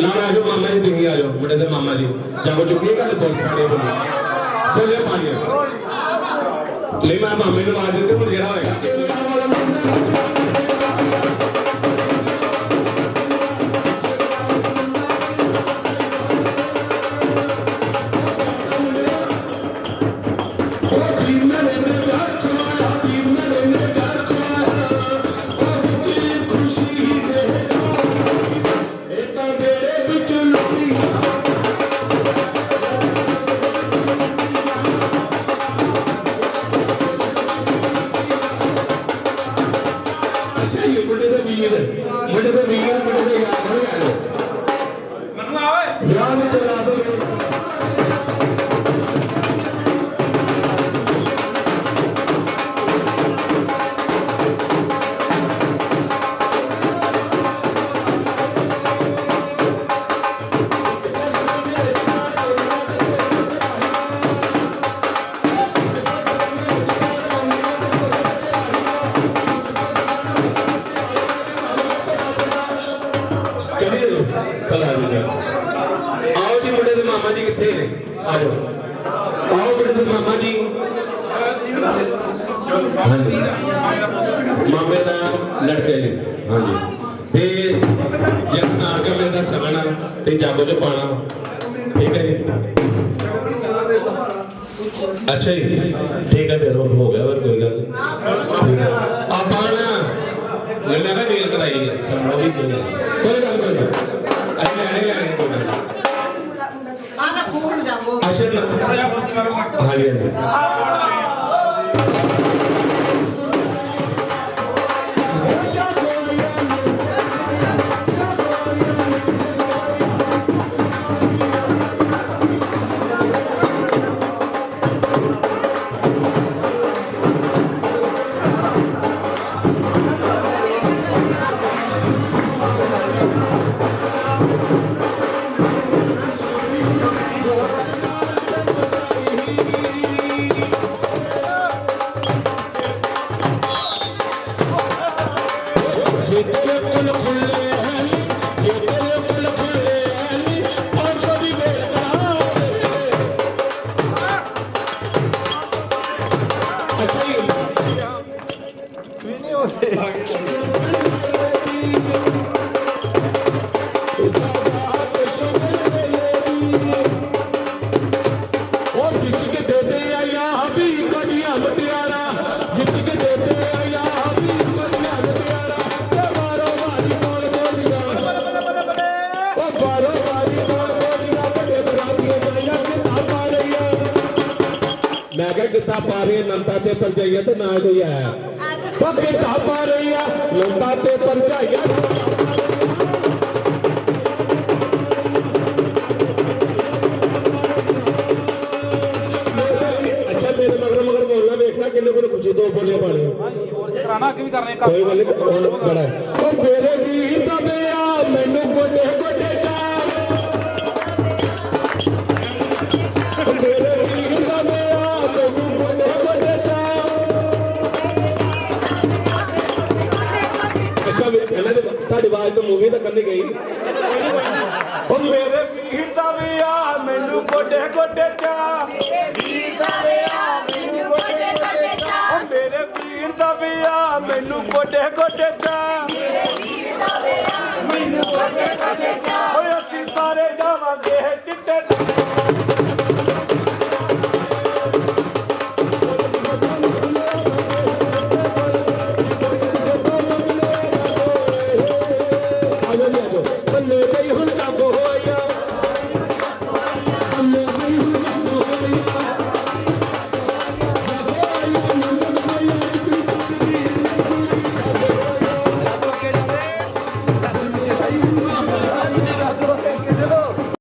ਨਾ ਆ ਜਾਓ, ਮਾਮਾ ਜੀ, ਤੁਸੀਂ ਆ ਜਾਓ, ਮੁੰਡੇ ਦੇ ਮਾਮਾ ਜੀ। ਜਾਗੋ ਚੁੱਕੀ ਗੱਲ ਬੋਲ ਪਾਣੀ ਬੋਲੀ। ਬੋਲੇ ਪਾਣੀ। ਲੈ ਮੈਂ ਮਾਮੇ ਨੂੰ ਆਵਾਜ਼ ਦਿੱਤੀ, ਹੁਣ ਜਿਹੜਾ ਹੋਏਗਾ ਮੁੰਡੇ ਦੇ ਵੀਰ ਮੁੰਡੇ ਆਓ ਦੇ ਮਾਮਾ ਜੀ ਕਿੱਥੇ ਨੇ? ਆ ਜਾਓ। ਆਓ ਮੁੰਡੇ ਦੇ ਮਾਮਾ ਜੀ। ਮਾਮੇ ਦਾ ਲੜਕੇ ਨੇ। ਹਾਂਜੀ। ਤੇ ਜਦ ਨਾਰਕਾ ਮੇਰੇ ਦਾ ਸਗਣਾ ਤੇ ਜਾਗੋ ਚ ਪਾਣਾ। ਠੀਕ ਹੈ ਜੀ? ਅੱਛਾ ਜੀ। ਠੀਕ ਹੈ, ਫਿਰ ਹੋ ਗਿਆ, ਹੋਰ ਕੋਈ ਗੱਲ ਨਹੀਂ। ਠੀਕ ਆਪਾਂ ਨਾ ਮੈਂ ਕਿਹਾ ਵੇਲ ਸਮਝੀ ਕੋਈ ਗੱਲ ਕੋਈ হরিয়ানা ਕਿਤਾ ਪਾ ਰਹੀ ਨੰਦਾ ਤੇ ਪਰਜਾਈਆਂ ਤੇ ਨਾ ਕੋਈ ਆਇਆ ਕਿਤਾ ਪਾ ਰਹੀ ਆ ਨੰਦਾ ਤੇ ਪਰਜਾਈਆਂ ਅੱਛਾ ਮੇਰੇ ਮਗਰ ਮਗਰ ਬੋਲਣਾ ਵੇਖਣਾ ਕਿੰਨੇ ਕੋਲ ਖੁਸ਼ੀ ਦੋ ਵੀ ਕਰਨੇ ਕੋਈ ਗੱਲ ਬੜਾ ਆਵਾਜ਼ ਤੋਂ ਮੂਵੀ ਤਾਂ ਕਰਨੀ ਗਈ। ਉਹ ਮੇਰੇ ਵੀਰ ਦਾ ਵੀ ਆ ਮੈਨੂੰ ਗੋਡੇ ਗੋਡੇ ਚਾ ਵੀਰ ਦਾ ਵਿਆਹ ਮੈਨੂੰ ਗੋਡੇ ਗੋਡੇ ਚਾ। ਓ ਮੇਰੇ ਵੀਰ ਦਾ ਵੀ ਆ ਮੈਨੂੰ ਗੋਡੇ ਗੋਡੇ ਚਾ। ਵੀਰ ਦਾ ਵਿਆਹ ਮੈਨੂੰ ਗੋਡੇ ਗੋਡੇ ਚਾ। ਓਏ ਅਸੀਂ ਸਾਰੇ ਜਾਵਾਂਗੇ ਚਿੱਟੇ